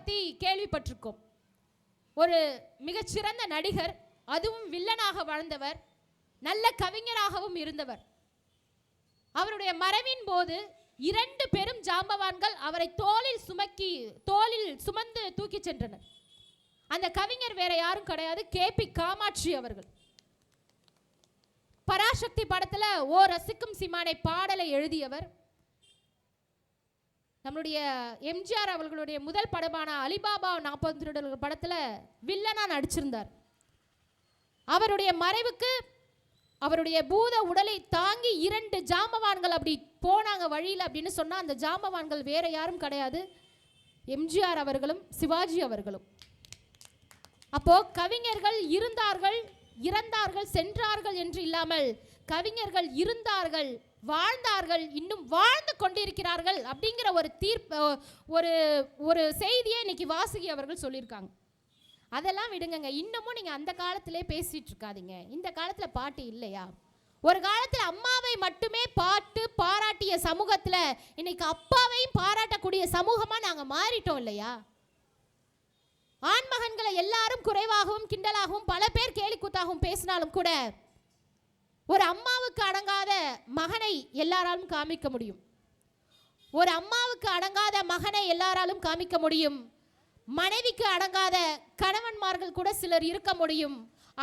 பற்றி கேள்விப்பட்டிருக்கோம். ஒரு மிகச்சிறந்த நடிகர் அதுவும் வில்லனாக வாழ்ந்தவர் நல்ல கவிஞராகவும் இருந்தவர். அவருடைய மறைவின் போது இரண்டு பெரும் ஜாம்பவான்கள் அவரை தோளில் சுமக்கி தோளில் சுமந்து தூக்கிச் சென்றனர். அந்த கவிஞர் வேற யாரும் கிடையாது கேபி காமாட்சி அவர்கள். பராசக்தி படத்தில் ஓ ரசிக்கும் சிமானை பாடலை எழுதியவர். நம்மளுடைய எம்ஜிஆர் அவர்களுடைய முதல் படமான அலிபாபா நாற்பது திருடர்கள் படத்தில் வில்லனா நடிச்சிருந்தார். அவருடைய மறைவுக்கு அவருடைய பூத உடலை தாங்கி இரண்டு ஜாமவான்கள் அப்படி போனாங்க வழியில் அப்படின்னு சொன்னால் அந்த ஜாமவான்கள் வேற யாரும் கிடையாது. எம்ஜிஆர் அவர்களும் சிவாஜி அவர்களும். அப்போ கவிஞர்கள் இருந்தார்கள் இறந்தார்கள் சென்றார்கள் என்று இல்லாமல் கவிஞர்கள் இருந்தார்கள் வாழ்ந்தார்கள் இன்னும் வாழ்ந்து கொண்டிருக்கிறார்கள் அப்படிங்கிற ஒரு தீர்ப்பு ஒரு ஒரு செய்தியை இன்னைக்கு வாசுகி அவர்கள் சொல்லியிருக்காங்க. அதெல்லாம் விடுங்கங்க. இன்னமும் நீங்கள் அந்த காலத்திலே பேசிகிட்டு இருக்காதீங்க. இந்த காலத்தில் பாட்டு இல்லையா? ஒரு காலத்தில் அம்மாவை மட்டுமே பாட்டு பாராட்டிய சமூகத்தில் இன்னைக்கு அப்பாவையும் பாராட்டக்கூடிய சமூகமாக நாங்கள் மாறிட்டோம் இல்லையா? ஆண்மகன்களை எல்லாரும் குறைவாகவும் கிண்டலாகவும் பல பேர் கேலிக்கூத்தாகவும் பேசினாலும் கூட ஒரு அம்மாவுக்கு அடங்காத மகனை எல்லாராலும் காமிக்க முடியும். ஒரு அம்மாவுக்கு அடங்காத மகனை எல்லாராலும் காமிக்க முடியும். மனைவிக்கு அடங்காத கணவன்மார்கள் கூட சிலர் இருக்க முடியும்.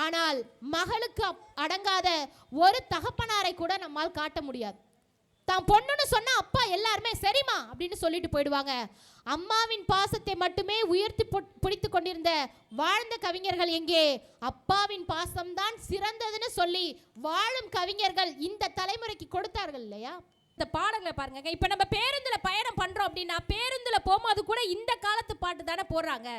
ஆனால் மகளுக்கு அடங்காத ஒரு தகப்பனாரை கூட நம்மால் காட்ட முடியாது. தான் பொண்ணுன்னு சொன்னா அப்பா எல்லாருமே சரிம்மா அப்படின்னு சொல்லிட்டு போயிடுவாங்க. அம்மாவின் பாசத்தை மட்டுமே உயர்த்தி பிடித்து கொண்டிருந்த வாழ்ந்த கவிஞர்கள் எங்கே? அப்பாவின் பாசம்தான் சிறந்ததுன்னு சொல்லி வாழும் கவிஞர்கள் இந்த தலைமுறைக்கு கொடுத்தார்கள் இல்லையா? இந்த பாடல்களை பாருங்க இப்போ நம்ம பேருந்தில் பயணம் பண்ணுறோம் அப்படின்னா பேருந்தில் போகும்போது கூட இந்த காலத்து பாட்டு தானே போடுறாங்க.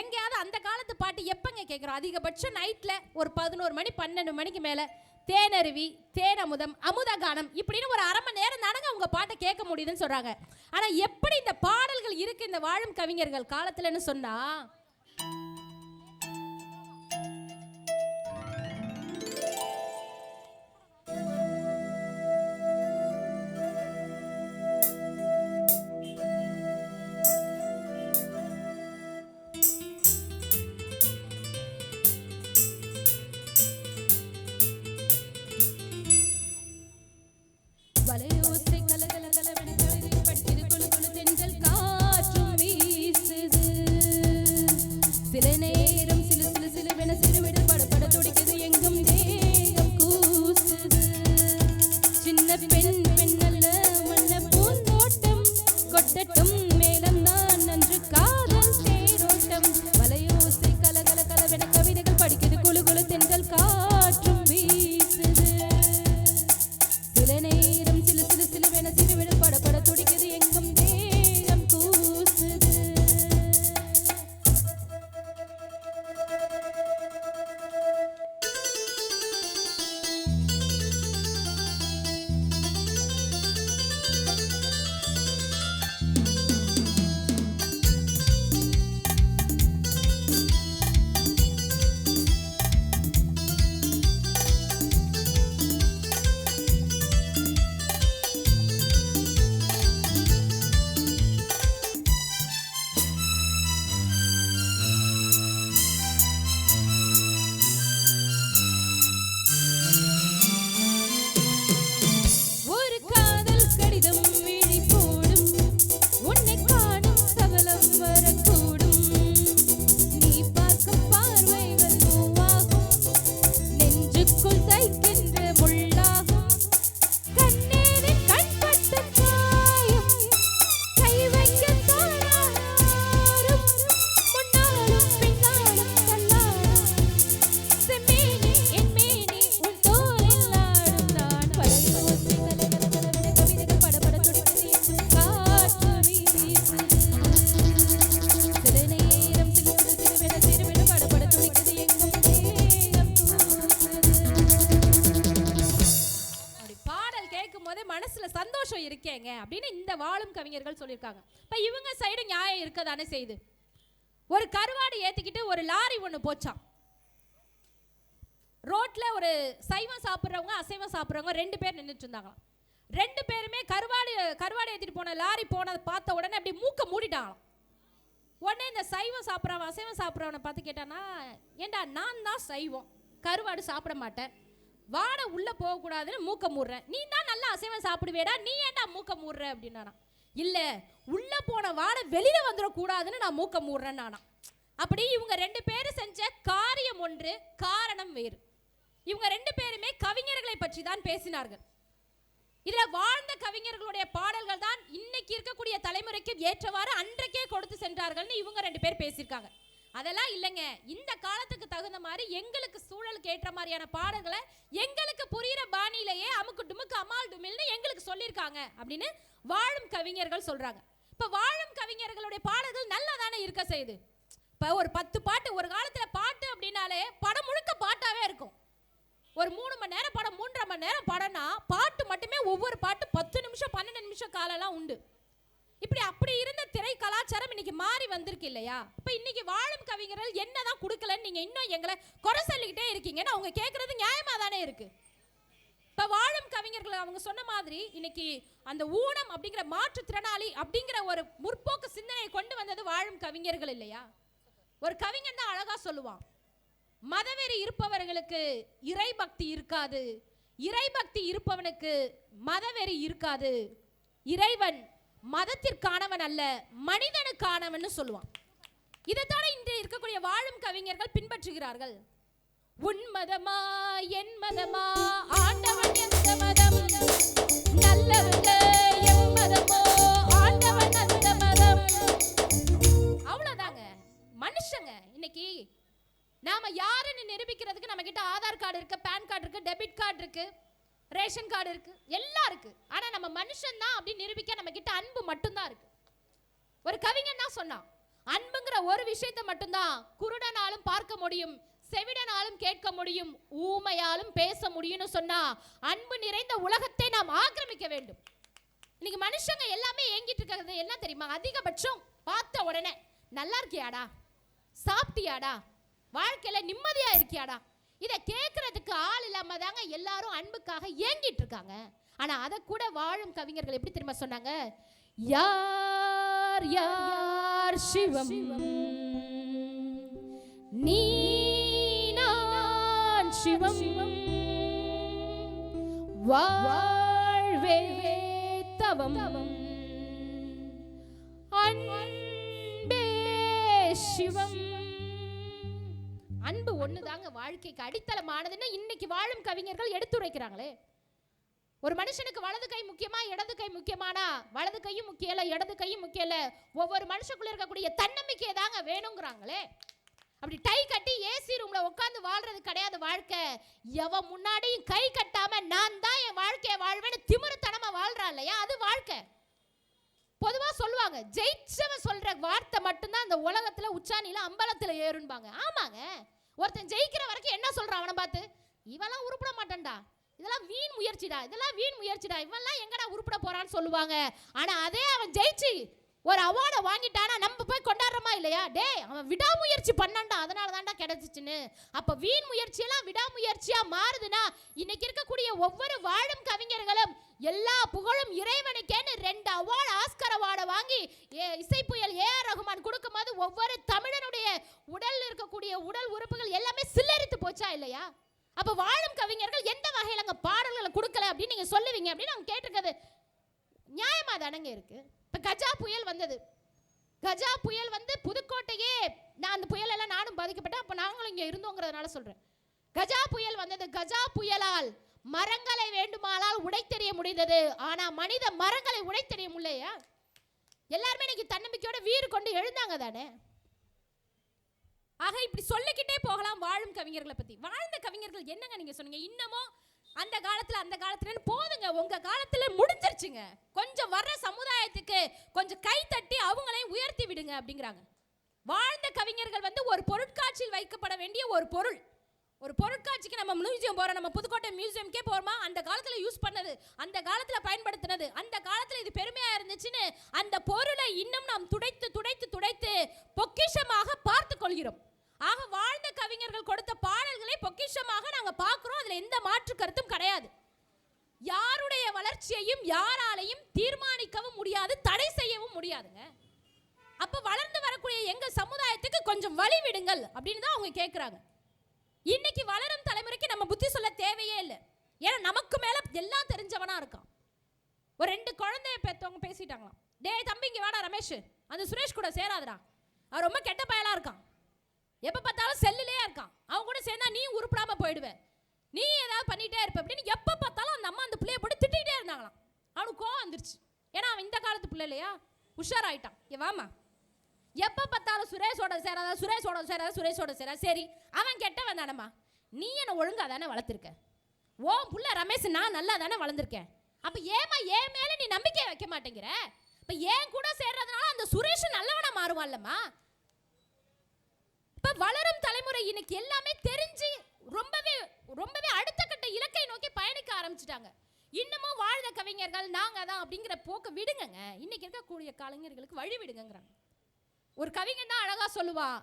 எங்கேயாவது அந்த காலத்து பாட்டு எப்போங்க கேட்குறோம் அதிகபட்சம் நைட்டில் ஒரு பதினோரு மணி பன்னெண்டு மணிக்கு மேலே தேனருவி தேனமுதம் அமுதகானம் இப்படின்னு ஒரு அரை மணி நேரம் தானங்க அவங்க பாட்டை கேட்க முடியுதுன்னு சொல்கிறாங்க ஆனால் எப்படி இந்த பாடல்கள் இருக்குது இந்த வாழும் கவிஞர்கள் காலத்தில்னு சொன்னால் வாழும் கவிஞர்கள் சொல்லியிருக்காங்க. இப்போ இவங்க சைடு நியாயம் இருக்க தானே செய்யுது. ஒரு கருவாடு ஏற்றிக்கிட்டு ஒரு லாரி ஒன்று போச்சான் ரோட்டில் ஒரு சைவம் சாப்பிட்றவங்க அசைவம் சாப்பிட்றவங்க ரெண்டு பேர் நின்றுட்டு இருந்தாங்களாம். ரெண்டு பேருமே கருவாடு கருவாடு ஏற்றிட்டு போன லாரி போனதை பார்த்த உடனே அப்படி மூக்க மூடிட்டாங்களாம். உடனே இந்த சைவம் சாப்பிட்றவன் அசைவம் சாப்பிட்றவனை பார்த்து கேட்டானா ஏண்டா நான் தான் சைவம். கருவாடு சாப்பிட மாட்டேன். வாடை உள்ளே போகக்கூடாதுன்னு மூக்க மூடுறேன். நீ தான் நல்லா அசைவம் சாப்பிடுவேடா நீ ஏன்டா மூக்க மூடுற? அப்படின்னானா இல்லை உள்ளே போன வாட வெளியில வந்துடக்கூடாதுன்னு நான் மூக்க மூடுறேன் நானா அப்படி இவங்க ரெண்டு பேரும் செஞ்ச காரியம் ஒன்று காரணம் வேறு. இவங்க ரெண்டு பேருமே கவிஞர்களை பற்றி தான் பேசினார்கள். இதில் வாழ்ந்த கவிஞர்களுடைய பாடல்கள் தான் இன்னைக்கு இருக்கக்கூடிய தலைமுறைக்கு ஏற்றவாறு அன்றைக்கே கொடுத்து சென்றார்கள்னு இவங்க ரெண்டு பேர் பேசியிருக்காங்க. அதெல்லாம் இல்லைங்க. இந்த காலத்துக்கு தகுந்த மாதிரி எங்களுக்கு சூழலுக்கு ஏற்ற மாதிரியான பாடல்களை எங்களுக்கு புரியிற பாணியிலேயே அமுக்கு டுமுக்கு அமால் டுமில்னு எங்களுக்கு சொல்லியிருக்காங்க அப்படின்னு வாழும் கவிஞர்கள் சொல்றாங்க. இப்போ வாழும் கவிஞர்களுடைய பாடல்கள் நல்லா தானே இருக்க செய்யுது? இப்போ ஒரு பத்து பாட்டு ஒரு காலத்தில் பாட்டு அப்படின்னாலே படம் முழுக்க பாட்டாகவே இருக்கும். ஒரு மூணு மணி நேரம் படம் மூன்றரை மணி நேரம் படம்னா பாட்டு மட்டுமே ஒவ்வொரு பாட்டு பத்து நிமிஷம் பன்னெண்டு நிமிஷம் காலம்லாம் உண்டு. இப்படி அப்படி இருந்த திரை கலாச்சாரம் இன்னைக்கு மாறி வந்திருக்கு இல்லையா? இப்போ இன்னைக்கு வாழும் கவிஞர்கள் என்னதான் கொடுக்கலன்னு நீங்க இன்னும் எங்களை குறை சொல்லிக்கிட்டே இருக்கீங்கன்னு அவங்க கேட்கறது நியாயமா தானே இருக்கு. இப்போ வாழும் கவிஞர்கள் அவங்க சொன்ன மாதிரி இன்னைக்கு அந்த ஊனம் அப்படிங்கிற மாற்றுத்திறனாளி அப்படிங்கிற ஒரு முற்போக்கு சிந்தனையை கொண்டு வந்தது வாழும் கவிஞர்கள் இல்லையா? ஒரு கவிஞன் தான் அழகா சொல்லுவான். மதவெறி இருப்பவர்களுக்கு இறைபக்தி இருக்காது. இறைபக்தி இருப்பவனுக்கு மதவெறி இருக்காது. இறைவன் மதத்திற்கானவன் அல்ல மனிதனுக்கானவன் சொல்லுவான். இதைத்தானே இன்று இருக்கக்கூடிய வாழும் கவிஞர்கள் பின்பற்றுகிறார்கள். உன் மதமா என் மதமா ஆண்டவன் எந்த மதம்? நல்லவங்க என் மதமோ? ஆண்டவன் அந்த மதம்? அவ்வளவுதாங்க. மனுஷங்க இன்னைக்கு நாம யாருன்னு நிரூபிக்கிறதுக்கு நம்ம கிட்ட ஆதார் கார்டு இருக்கு பேன் கார்டு இருக்கு டெபிட் கார்டு இருக்கு. ரேஷன் கார்டு இருக்கு எல்லாம் இருக்கு. ஆனா நம்ம மனுஷன் தான் அப்படின்னு நிரூபிக்க நம்ம கிட்ட அன்பு மட்டும்தான் இருக்கு. ஒரு கவிஞன் தான் சொன்னான் அன்புங்கிற ஒரு விஷயத்தை மட்டும்தான் குருடனாலும் பார்க்க முடியும் செவிடனாலும் கேட்க முடியும் ஊமையாலும் பேச முடியும்னு சொன்னா அன்பு நிறைந்த உலகத்தை நாம் ஆக்கிரமிக்க வேண்டும். இன்னைக்கு மனுஷங்க எல்லாமே ஏங்கிட்டு இருக்கிறது என்ன தெரியுமா? அதிகபட்சம் பார்த்த உடனே நல்லா இருக்கியாடா? சாப்பிட்டியாடா? வாழ்க்கையில நிம்மதியா இருக்கியாடா? இதை கேட்கறதுக்கு ஆள் இல்லாம தாங்க எல்லாரும் அன்புக்காக ஏங்கிட்டு இருக்காங்க ஆனா அதை கூட வாழும் கவிஞர்கள் எப்படி திரும்ப சொன்னாங்க? யார் யார் சிவம்? நீ நான் சிவம். வாழ்வே தவம். அன்பே சிவம். ஒன்று தாங்க வாழ்க்கைக்கு அடித்தளமானதுன்னு இன்னைக்கு வாழும் கவிஞர்கள் எடுத்துரைக்கிறாங்களே. ஒரு மனுஷனுக்கு வலது கை முக்கியமா இடது கை முக்கியமானா வலது கையும் முக்கியல இடது கையும் முக்கியல ஒவ்வொரு மனுஷக்குள்ள இருக்கக்கூடிய தன்னம்பிக்கையை தாங்க வேணுங்கிறாங்களே. அப்படி டை கட்டி ஏசி ரூம்ல உட்காந்து வாழ்றது கிடையாது வாழ்க்கை. எவன் முன்னாடியும் கை கட்டாம நான் தான் என் வாழ்க்கையை வாழ்வேன்னு திமிருத்தனமா வாழ்றா இல்லையா? அது வாழ்க்கை. பொதுவா சொல்லுவாங்க ஜெயிச்சவன் சொல்ற வார்த்தை மட்டும்தான் இந்த உலகத்துல உச்சாணியில அம்பலத்துல ஏறும்பாங்க. ஆமாங்க. ஒருத்தன் ஜெயிக்கிற வரைக்கும் என்ன சொல்றான் அவனை பார்த்து? இவெல்லாம் உருப்பிட மாட்டான்டா. இதெல்லாம் வீண் முயற்சிடா. இதெல்லாம் வீண் முயற்சிடா. இவெல்லாம் எங்கடா உருப்பிட போறான்னு சொல்லுவாங்க. ஆனா அதே அவன் ஜெயிச்சு ஒரு அவார்டை வாங்கிட்டானா நம்ம போய் கொண்டாடுறோமா இல்லையா? டேய் அவன் விடாமுயற்சி பண்ணான்டா. அதனால தான்டா கிடைச்சிச்சுன்னு. அப்ப வீண் முயற்சியெல்லாம் விடாமுயற்சியா மாறுதுன்னா இன்னைக்கு இருக்கக்கூடிய ஒவ்வொரு வாழும் கவிஞர்களும் எல்லா புகழும் இறைவனுக்கேன்னு ரெண்டு அவார்டு ஆஸ்கர் அவார்டை வாங்கி ஏ இசை புயல் ஏ ஆர் ரகுமான் கொடுக்கும்போது ஒவ்வொரு தமிழனுடைய உடல் இருக்கக்கூடிய உடல் உறுப்புகள் எல்லாமே சில்லரித்து போச்சா இல்லையா? அப்ப வாழும் கவிஞர்கள் எந்த வகையில் அங்கே பாடல்களை கொடுக்கல அப்படின்னு நீங்க சொல்லுவீங்க அப்படின்னு அவங்க கேட்டிருக்கிறது. நியாயமா தானங்க இருக்கு. இப்ப கஜா புயல் வந்தது. கஜா புயல் வந்து புதுக்கோட்டையே நான் அந்த புயல் எல்லாம் நானும் பாதிக்கப்பட்டேன். அப்போ நாங்களும் இங்க இருந்தோங்கிறதுனால சொல்றேன். கஜா புயல் வந்தது. கஜா புயலால் மரங்களை வேண்டுமானால் உடைத்தெறிய முடிந்தது. ஆனா மனித மரங்களை உடைத்தெறிய முடியலையா? எல்லாருமே இன்னைக்கு தன்னம்பிக்கையோட வீறு கொண்டு எழுந்தாங்க தானே? ஆக இப்படி சொல்லிக்கிட்டே போகலாம் வாழும் கவிஞர்களை பற்றி வாழ்ந்த கவிஞர்கள் என்னங்க நீங்கள் சொன்னீங்க? இன்னமும் அந்த காலத்தில் அந்த காலத்துலன்னு போதுங்க உங்கள் காலத்தில் முடிஞ்சிருச்சுங்க. கொஞ்சம் வர்ற சமுதாயத்துக்கு கொஞ்சம் கை தட்டி அவங்களையும் உயர்த்தி விடுங்க அப்படிங்கிறாங்க. வாழ்ந்த கவிஞர்கள் வந்து ஒரு பொருட்காட்சியில் வைக்கப்பட வேண்டிய ஒரு பொருள். ஒரு பொருட்காட்சிக்கு நம்ம மியூசியம் போகிறோம் நம்ம புதுக்கோட்டை மியூசியம்க்கே போகிறோமா அந்த காலத்தில் யூஸ் பண்ணது அந்த காலத்தில் பயன்படுத்தினது அந்த காலத்தில் இது பெருமையாக இருந்துச்சுன்னு அந்த பொருளை இன்னும் நாம் துடைத்து துடைத்து துடைத்து பொக்கிஷமாக பார்த்து கொள்கிறோம். ஆக வாழ்ந்த கவிஞர்கள் கொடுத்த பாடல்களை பொக்கிஷமாக நாங்கள் பார்க்குறோம். அதில் எந்த மாற்று கருத்தும் கிடையாது. யாருடைய வளர்ச்சியையும் யாராலையும் தீர்மானிக்கவும் முடியாது தடை செய்யவும் முடியாதுங்க. அப்போ வளர்ந்து வரக்கூடிய எங்கள் சமுதாயத்துக்கு கொஞ்சம் வழி விடுங்கள் அப்படின்னு தான் அவங்க கேட்குறாங்க இன்னைக்கு வளரும் தலைமுறைக்கு நம்ம புத்தி சொல்ல தேவையே இல்லை. ஏன்னா நமக்கு மேலே எல்லாம் தெரிஞ்சவனா இருக்கான். ஒரு ரெண்டு குழந்தைய பெற்றவங்க பேசிட்டாங்களாம். டே தம்பி இங்கே வாடா ரமேஷ். அந்த சுரேஷ் கூட சேராதடா. அவர் ரொம்ப கெட்ட பயலாக இருக்கான். எப்போ பார்த்தாலும் செல்லுலயே இருக்கான். அவன் கூட சேர்ந்தா நீ உருப்படாமல் போயிடுவ. நீ ஏதாவது பண்ணிகிட்டே இருப்ப அப்படின்னு எப்போ பார்த்தாலும் அந்த அம்மா அந்த பிள்ளைய போட்டு திட்டிகிட்டே இருந்தாங்களாம். அவனுக்கு கோவம் வந்துருச்சு. ஏன்னா அவன் இந்த காலத்து பிள்ளை இல்லையா? உஷாராயிட்டான். ஏ வாமா எப்போ பார்த்தாலும் சுரேஷோட சேராத சுரேஷோட சேராத சுரேஷோட சேரா சரி அவன் கெட்டவன் தானம்மா. நீ என்னை ஒழுங்காக தானே வளர்த்துருக்க? ஓ புள்ள ரமேஷ் நான் நல்லா தானே வளர்ந்துருக்கேன். அப்போ ஏமா ஏன் மேலே நீ நம்பிக்கை வைக்க மாட்டேங்கிற? இப்போ ஏன் கூட சேர்றதுனால அந்த சுரேஷ் நல்லவனா மாறுவான்லம்மா. இப்போ வளரும் தலைமுறை இன்னைக்கு எல்லாமே தெரிஞ்சு ரொம்பவே ரொம்பவே அடுத்த கட்ட இலக்கை நோக்கி பயணிக்க ஆரம்பிச்சிட்டாங்க. இன்னமும் வாழ்ந்த கவிஞர்கள் நாங்கள் தான் அப்படிங்கிற போக்க விடுங்கங்க. இன்னைக்கு இருக்கக்கூடிய கலைஞர்களுக்கு வழி விடுங்கங்கிறாங்க. ஒரு கவிஞன் தான் அழகாக சொல்லுவான்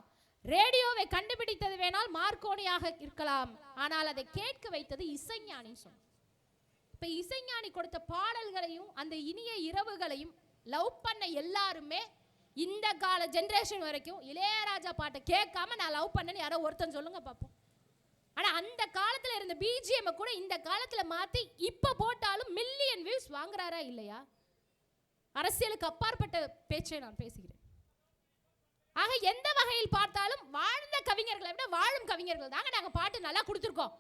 ரேடியோவை கண்டுபிடித்தது வேணால் மார்க்கோனியாக இருக்கலாம் ஆனால் அதை கேட்க வைத்தது இசைஞானின்னு சொன்னான். இப்போ இசைஞானி கொடுத்த பாடல்களையும் அந்த இனிய இரவுகளையும் லவ் பண்ண எல்லாருமே இந்த கால ஜென்ரேஷன் வரைக்கும் இளையராஜா பாட்டை கேட்காம நான் லவ் பண்ணேன்னு யாரோ ஒருத்தன் சொல்லுங்க பார்ப்போம் ஆனால் அந்த காலத்தில் இருந்த பிஜிஎம் கூட இந்த காலத்தில் மாற்றி இப்போ போட்டாலும் மில்லியன் வியூஸ் வாங்குறாரா இல்லையா? அரசியலுக்கு அப்பாற்பட்ட பேச்சை நான் பேசுகிறேன். ஆக எந்த வகையில் பார்த்தாலும் வாழ்ந்த கவிஞர்களை விட வாழும் கவிஞர்கள் தாங்க நாங்கள் பாட்டு நல்லா கொடுத்துருக்கோம்.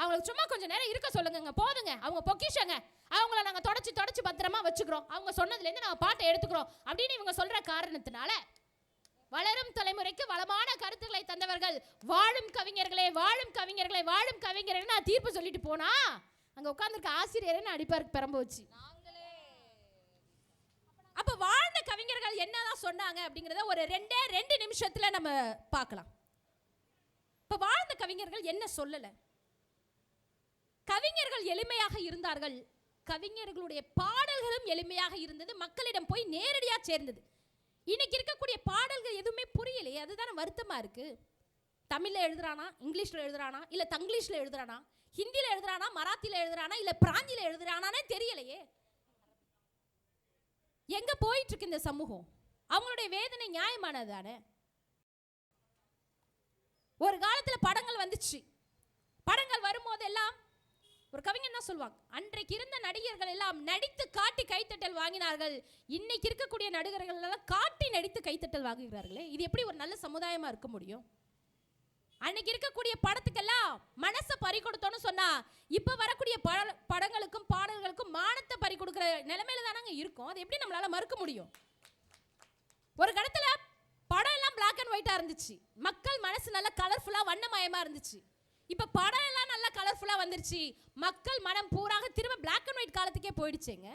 அவங்களுக்கு சும்மா கொஞ்சம் நேரம் இருக்க சொல்லுங்கங்க போதுங்க. அவங்க பொக்கிஷங்க. அவங்கள நாங்கள் தொடச்சு தொடச்சு பத்திரமா வச்சுக்கிறோம். அவங்க சொன்னதுலேருந்து நாங்கள் பாட்டை எடுத்துக்கிறோம். அப்படின்னு இவங்க சொல்கிற காரணத்தினால வளரும் தலைமுறைக்கு வளமான கருத்துக்களை தந்தவர்கள் வாழும் கவிஞர்களே வாழும் கவிஞர்களே வாழும் கவிஞர்களே நான் தீர்ப்பு சொல்லிட்டு போனா அங்க உட்கார்ந்திருக்க ஆசிரியரே அடிப்பாருக்கு பெரம்ப வச்சு. அப்போ வாழ்ந்த கவிஞர்கள் என்னதான் சொன்னாங்க அப்படிங்கிறத ஒரு ரெண்டே ரெண்டு நிமிஷத்தில் நம்ம பார்க்கலாம். இப்போ வாழ்ந்த கவிஞர்கள் என்ன சொல்லலை? கவிஞர்கள் எளிமையாக இருந்தார்கள். கவிஞர்களுடைய பாடல்களும் எளிமையாக இருந்தது. மக்களிடம் போய் நேரடியாக சேர்ந்தது. இன்னைக்கு இருக்கக்கூடிய பாடல்கள் எதுவுமே புரியலையே. அதுதானே வருத்தமாக இருக்குது தமிழில் எழுதுறானா? இங்கிலீஷில் எழுதுறானா? இல்லை தங்கிலீஷில் எழுதுறானா? ஹிந்தியில் எழுதுறானா? மராத்தியில் எழுதுறானா? இல்லை பிராந்தியில் எழுதுறானானே தெரியலையே. எங்கே போயிட்டு இருக்கு இந்த சமூகம்? அவங்களுடைய வேதனை நியாயமானது தானே ஒரு காலத்தில் படங்கள் வந்துச்சு. படங்கள் வரும்போதெல்லாம் ஒரு கவிஞன் என்ன சொல்லுவாங்க அன்றைக்கு இருந்த நடிகர்கள் எல்லாம் நடித்து காட்டி கைத்தட்டல் வாங்கினார்கள். இன்னைக்கு இருக்கக்கூடிய நடிகர்கள் எல்லாம் காட்டி நடித்து கைத்தட்டல் வாங்குகிறார்களே. இது எப்படி ஒரு நல்ல சமுதாயமா இருக்க முடியும்? அன்னைக்கு இருக்கக்கூடிய படத்துக்கெல்லாம் மனசை பறி கொடுத்தோன்னு சொன்னா இப்போ வரக்கூடிய பட படங்களுக்கும் பாடல்களுக்கும் மானத்தை பறி கொடுக்குற நிலைமையில தானங்க இருக்கும். அது எப்படி நம்மளால மறுக்க முடியும்? ஒரு கடத்துல படம் எல்லாம் பிளாக் அண்ட் ஒயிட்டா இருந்துச்சு. மக்கள் மனசு நல்லா கலர்ஃபுல்லா வண்ணமயமா இருந்துச்சு. இப்போ படம் எல்லாம் நல்லா கலர்ஃபுல்லாக வந்துருச்சு. மக்கள் மனம் பூராக திரும்ப பிளாக் அண்ட் ஒயிட் காலத்துக்கே போயிடுச்சேங்க.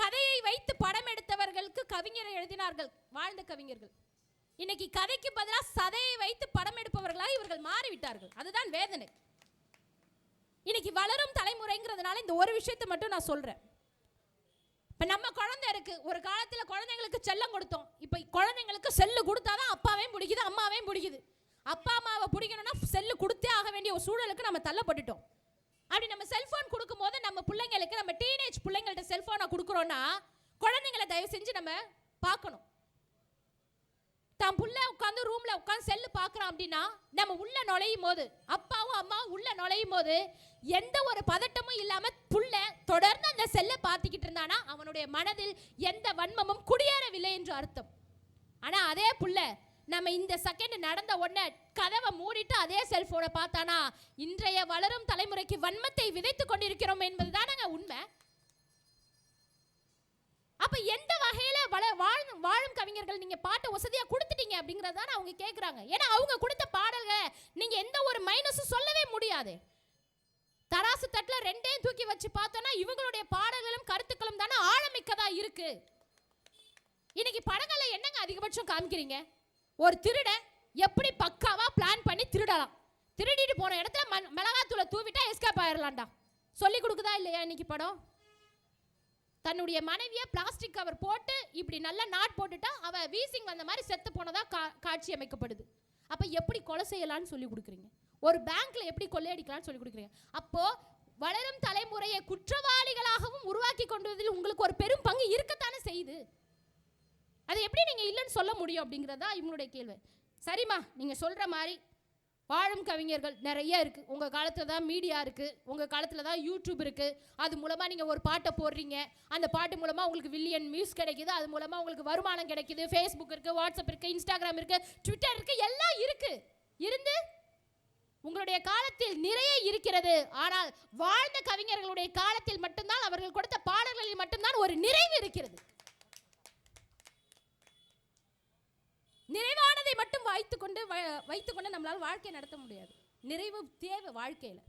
கதையை வைத்து படம் எடுத்தவர்களுக்கு கவிஞரை எழுதினார்கள். வாழ்ந்த கவிஞர்கள். இன்னைக்கு கதைக்கு பதிலாக சதையை வைத்து படம் எடுப்பவர்களாக இவர்கள் மாறிவிட்டார்கள். அதுதான் வேதனை. இன்னைக்கு வளரும் தலைமுறைங்கிறதுனால இந்த ஒரு விஷயத்தை மட்டும் நான் சொல்கிறேன் இப்போ நம்ம குழந்தை இருக்கு. ஒரு காலத்தில் குழந்தைங்களுக்கு செல்லம் கொடுத்தோம். இப்போ குழந்தைங்களுக்கு செல்லு கொடுத்தாதான் அப்பாவையும் பிடிக்குது அம்மாவையும் பிடிக்குது. அப்பா அம்மாவை பிடிக்கணும்னா செல்லு கொடுத்தே ஆக வேண்டிய ஒரு சூழலுக்கு நம்ம தள்ளப்பட்டுட்டோம். அப்படி நம்ம செல்போன் கொடுக்கும்போது நம்ம பிள்ளைங்களுக்கு நம்ம டீனேஜ் பிள்ளைங்கள்ட்ட செல்போனை கொடுக்குறோன்னா குழந்தைங்களை தயவு செஞ்சு நம்ம பார்க்கணும். தான் புள்ள உட்காந்து ரூம்ல உட்காந்து செல்லு பார்க்குறான் அப்படின்னா நம்ம உள்ள நுழையும் போது அப்பாவும் அம்மாவும் உள்ள நுழையும் போது எந்த ஒரு பதட்டமும் இல்லாம புள்ள தொடர்ந்து அந்த செல்லை பார்த்துக்கிட்டு இருந்தானா அவனுடைய மனதில் எந்த வன்மமும் குடியேறவில்லை என்று அர்த்தம். ஆனா அதே புள்ள நம்ம இந்த செகண்ட் நடந்த உடனே கதவை மூடிட்டு அதே செல்போனை பார்த்தானா இன்றைய வளரும் தலைமுறைக்கு வன்மத்தை விதைத்துக் கொண்டிருக்கிறோம் என்பது தானங்க உண்மை. அப்ப எந்த வகையில வள வாழும் வாழும் கவிஞர்கள் நீங்க பாட்டை வசதியா கொடுத்துட்டீங்க அப்படிங்கறதான அவங்க கேட்குறாங்க ஏன்னா அவங்க கொடுத்த பாடல்களை நீங்க எந்த ஒரு மைனஸும் சொல்லவே முடியாது. தராசு தட்டில் ரெண்டையும் தூக்கி வச்சு பார்த்தோன்னா இவங்களுடைய பாடல்களும் கருத்துக்களும் தானே ஆழமிக்கதா இருக்கு. இன்னைக்கு படங்களை என்னங்க அதிகபட்சம் காமிக்கிறீங்க? ஒரு திருடன் எப்படி பக்காவா பிளான் பண்ணி திருடலாம்? திருடிட்டு போன இடத்துல ம- மிளகாத்தூளை தூவிட்டா எஸ்கேப் ஆயிடலாம்டா சொல்லி கொடுக்குதா இல்லையா இன்னைக்கு படம்? தன்னுடைய மனைவியை பிளாஸ்டிக் கவர் போட்டு இப்படி நல்லா நாட் போட்டுட்டா அவ வீசிங் வந்த மாதிரி செத்து போனதா கா- காட்சி அமைக்கப்படுது. அப்போ எப்படி கொலை செய்யலாம்னு சொல்லி கொடுக்குறீங்க? ஒரு பேங்க்ல எப்படி கொள்ளையடிக்கலாம்னு சொல்லி கொடுக்குறீங்க? அப்போ வளரும் தலைமுறையை குற்றவாளிகளாகவும் உருவாக்கி கொண்டதில் உங்களுக்கு ஒரு பெரும் பங்கு இருக்கத்தானே செய்யுது? அதை எப்படி நீங்கள் இல்லைன்னு சொல்ல முடியும் அப்படிங்கிறதா இவங்களுடைய கேள்வி. சரிம்மா நீங்கள் சொல்கிற மாதிரி வாழும் கவிஞர்கள் நிறைய இருக்குது உங்கள் காலத்தில் தான் மீடியா இருக்குது உங்கள் காலத்தில் தான் யூடியூப் இருக்குது அது மூலமாக நீங்கள் ஒரு பாட்டை போடுறீங்க. அந்த பாட்டு மூலமாக உங்களுக்கு வில்லியன் வியூஸ் கிடைக்குது. அது மூலமாக உங்களுக்கு வருமானம் கிடைக்குது. ஃபேஸ்புக் இருக்குது வாட்ஸ்அப் இருக்குது இன்ஸ்டாகிராம் இருக்குது ட்விட்டர் இருக்குது எல்லாம் இருக்குது இருந்து உங்களுடைய காலத்தில் நிறைய இருக்கிறது. ஆனால் வாழ்ந்த கவிஞர்களுடைய காலத்தில் மட்டும்தான் அவர்கள் கொடுத்த பாடல்களில் மட்டும்தான் ஒரு நிறைவு இருக்கிறது. நிறைவானதை மட்டும் வைத்துக்கொண்டு வ- வைத்துக்கொண்டு நம்மளால் வாழ்க்கை நடத்த முடியாது. நிறைவு தேவை வாழ்க்கையில்.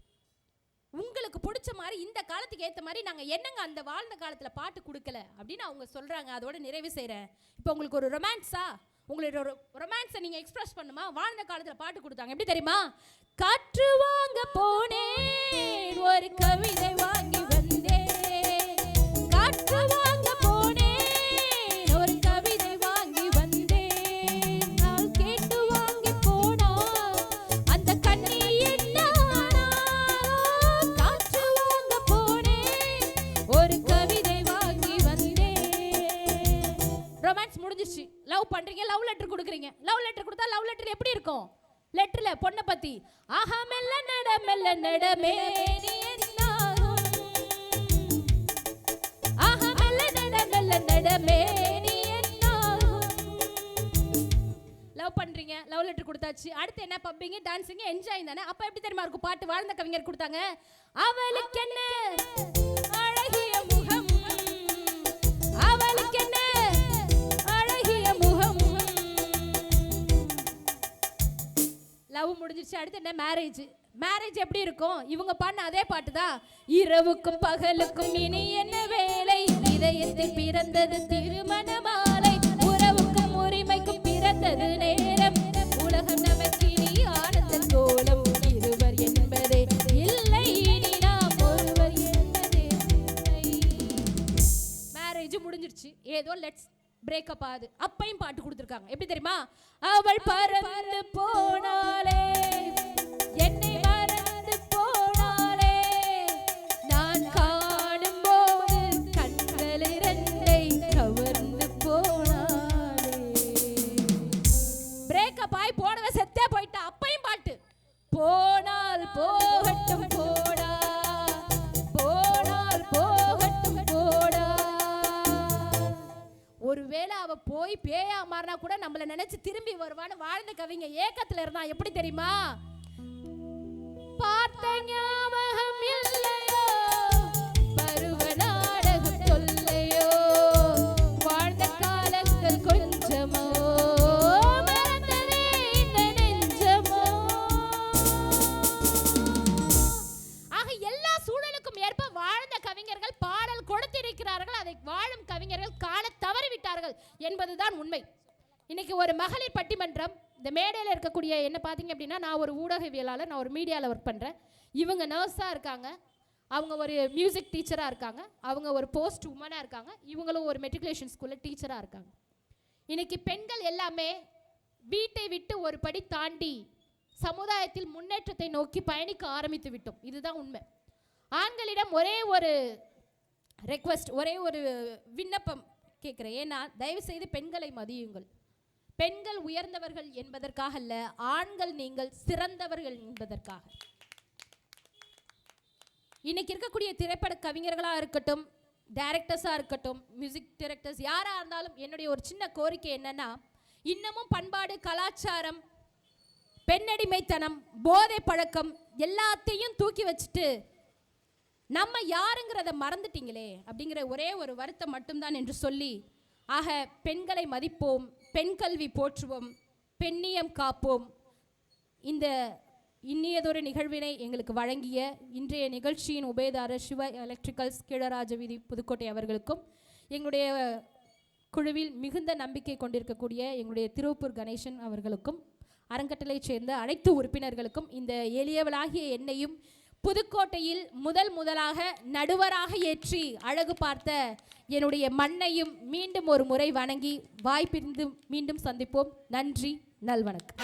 உங்களுக்கு பிடிச்ச மாதிரி இந்த காலத்துக்கு ஏற்ற மாதிரி நாங்கள் என்னங்க அந்த வாழ்ந்த காலத்தில் பாட்டு கொடுக்கல அப்படின்னு அவங்க சொல்கிறாங்க அதோட நிறைவு செய்கிறேன் இப்போ உங்களுக்கு ஒரு ரொமான்ஸா உங்களோட ஒரு ரொமான்ஸை நீங்கள் எக்ஸ்பிரஸ் பண்ணுமா? வாழ்ந்த காலத்தில் பாட்டு கொடுத்தாங்க. எப்படி தெரியுமா? காற்று வாங்க போனேன் ஒரு கவிதை லவ் பண்ணுறீங்க லவ் லெட்டர் கொடுக்குறீங்க. லவ் லெட்டர் கொடுத்தா லவ் லெட்டர் எப்படி இருக்கும்? லெட்டரில் பொண்ணை பத்தி. ஆஹா மெல்ல நட மெல்ல நடமே ஆஹா மெல்ல நட மெல்ல நடமே லவ் பண்றீங்க லவ் லெட்டர் கொடுத்தாச்சு. அடுத்து என்ன பப்பிங்க டான்ஸிங்க என்ஜாய் தானே? அப்போ எப்படி தெரியுமா இருக்கும்? பாட்டு வாழ்ந்த கவிஞர் கொடுத்தாங்க. அவளுக்கு என்ன அழகிய முகம். அவளுக்கு என்ன லவ் முடிஞ்சிருச்சு அடுத்து என்ன? மேரேஜ் மேரேஜ் எப்படி இருக்கும்? இவங்க பாடின அதே பாட்டு தான். இரவுக்கும் பகலுக்கும் இனி என்ன வேலை? இதயத்தில் பிறந்தது திருமண மாலை உறவுக்கும் உரிமைக்கும் பிறந்தது நேரம். உலகம் நமக்கு இனி ஆனந்த கோலம். இருவர் என்பதே இல்லை. இனி நாம் ஒருவர் என்பதே மேரேஜ் முடிஞ்சிருச்சு. ஏதோ லெட்ஸ் பிரேக்கப் ஆகுது. அப்பையும் பாட்டு கொடுத்துருக்காங்க. எப்படி தெரியுமா? அவள் பறந்து போனாலே போய் பேயா மாறினா கூட நம்மள நினைச்சு திரும்பி வருவான்னு வாழ்ந்த கவிங்க ஏக்கத்துல இருந்தான் எப்படி தெரியுமா? பார்த்த ஞாபகம் இல்லையோ? பருவ நாடகம் சொல்லையோ? வாழ்ந்த காலங்கள் கொஞ்சமோ? ஆக எல்லா சூழலுக்கும் ஏற்ப வாழ்ந்த கவிஞர்கள் பாடல் கொடுத்திருக்கிறார்கள். அதை வாழும் கவிஞர்கள் காண விட்டார்கள் என்பதுதான் உண்மை. இன்னைக்கு ஒரு மகளிர் பட்டிமன்றம் இந்த மேடையில் இருக்கக்கூடிய என்ன பார்த்தீங்க அப்படின்னா நான் ஒரு ஊடகவியலாளர் நான் ஒரு மீடியாவில் ஒர்க் பண்ணுறேன் இவங்க நர்ஸாக இருக்காங்க. அவங்க ஒரு மியூசிக் டீச்சராக இருக்காங்க. அவங்க ஒரு போஸ்ட் உமனாக இருக்காங்க. இவங்களும் ஒரு மெட்ரிகுலேஷன் ஸ்கூலில் டீச்சராக இருக்காங்க. இன்னைக்கு பெண்கள் எல்லாமே வீட்டை விட்டு ஒரு படி தாண்டி சமுதாயத்தில் முன்னேற்றத்தை நோக்கி பயணிக்க ஆரம்பித்து விட்டோம். இதுதான் உண்மை. ஆண்களிடம் ஒரே ஒரு ரெக்வஸ்ட் ஒரே ஒரு விண்ணப்பம் கேட்குறேன். ஏன்னா தயவு செய்து பெண்களை மதியுங்கள். பெண்கள் உயர்ந்தவர்கள் என்பதற்காக அல்ல ஆண்கள் நீங்கள் சிறந்தவர்கள் என்பதற்காக. இன்னைக்கு இருக்கக்கூடிய திரைப்பட கவிஞர்களாக இருக்கட்டும் டைரக்டர்ஸாக இருக்கட்டும் மியூசிக் டைரக்டர்ஸ் யாராக இருந்தாலும் என்னுடைய ஒரு சின்ன கோரிக்கை என்னன்னா இன்னமும் பண்பாடு கலாச்சாரம் பெண்ணடிமைத்தனம் போதை பழக்கம் எல்லாத்தையும் தூக்கி வச்சுட்டு நம்ம யாருங்கிறத மறந்துட்டீங்களே அப்படிங்கிற ஒரே ஒரு வருத்தம் மட்டும்தான் என்று சொல்லி ஆக பெண்களை மதிப்போம் பெண் கல்வி போற்றுவோம் பெண்ணியம் காப்போம். இந்த இன்னியதொரு நிகழ்வினை எங்களுக்கு வழங்கிய இன்றைய நிகழ்ச்சியின் உபயதாரர் சிவ எலக்ட்ரிக்கல்ஸ் கீழராஜ வீதி புதுக்கோட்டை அவர்களுக்கும் எங்களுடைய குழுவில் மிகுந்த நம்பிக்கை கொண்டிருக்கக்கூடிய எங்களுடைய திருவப்பூர் கணேசன் அவர்களுக்கும் அறங்கட்டளை சேர்ந்த அனைத்து உறுப்பினர்களுக்கும் இந்த எளியவளாகிய என்னையும் புதுக்கோட்டையில் முதல் முதலாக நடுவராக ஏற்றி அழகு பார்த்த என்னுடைய மண்ணையும் மீண்டும் ஒரு முறை வணங்கி வாய்ப்பிருந்து மீண்டும் சந்திப்போம். நன்றி நல்வணக்கம்.